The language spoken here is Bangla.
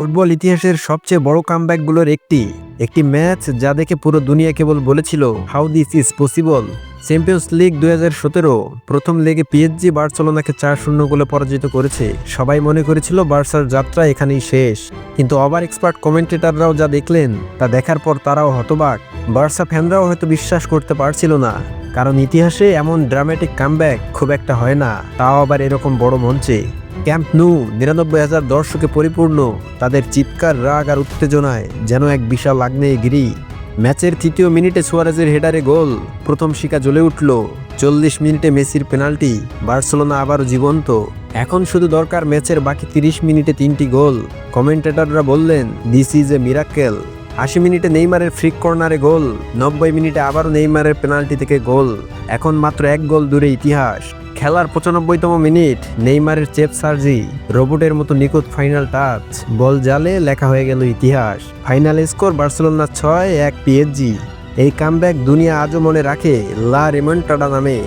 ফুটবল ইতিহাসের সবচেয়ে বড় কামব্যাকগুলোর একটি। একটি ম্যাচ যা দেখে পুরো দুনিয়া কেবল বলেছিল how this is possible Champions League দু হাজার সতেরো, প্রথম লেগে পিএসজি বার্সেলোনাকে চার শূন্য গোলে পরাজিত করেছে। সবাই মনে করেছিল, বার্সার যাত্রা এখানেই শেষ। কিন্তু ওভার এক্সপার্ট কমেন্টেটাররাও যা দেখলেন, তা দেখার পর তারাও হতবাক। বার্সা ফ্যানরাও হয়তো বিশ্বাস করতে পারছিল না, কারণ ইতিহাসে এমন ড্রামাটিক কামব্যাক খুব একটা হয় না, তাও আবার এরকম বড় মঞ্চে। ক্যাম্প নু, নিরানব্বই হাজার দর্শকে পরিপূর্ণ, তাদের চিৎকার, রাগ আর উত্তেজনায় যেন এক বিশাল আগ্নেয় গিরি। ম্যাচের তৃতীয় মিনিটে সুয়ারেজের হেডারে গোল, প্রথম শিকা জ্বলে উঠল, চল্লিশ মিনিটে মেসির পেনাল্টি, বার্সেলোনা আবারও জীবন্ত। এখন শুধু দরকার ম্যাচের বাকি তিরিশ মিনিটে তিনটি গোল, কমেন্টেটররা বললেন দিস ইজ এ মিরাক্কেল আশি মিনিটে নেইমারের ফ্রিক কর্নারে গোল, নব্বই মিনিটে আবারও নেইমারের পেনাল্টি থেকে গোল, এখন মাত্র এক গোল দূরে ইতিহাস। খেলার পঁচানব্বইতম মিনিট, নেইমারের চেপ সার্জি, রোবটের মতো নিখুঁত ফাইনাল টাচ, বল জালে লেখা হয়ে গেল ইতিহাস। ফাইনাল স্কোর বার্সেলোনা ছয় এক পিএসজি। এই কামব্যাক দুনিয়া আজও মনে রাখে লা রেমন্টাডা নামে।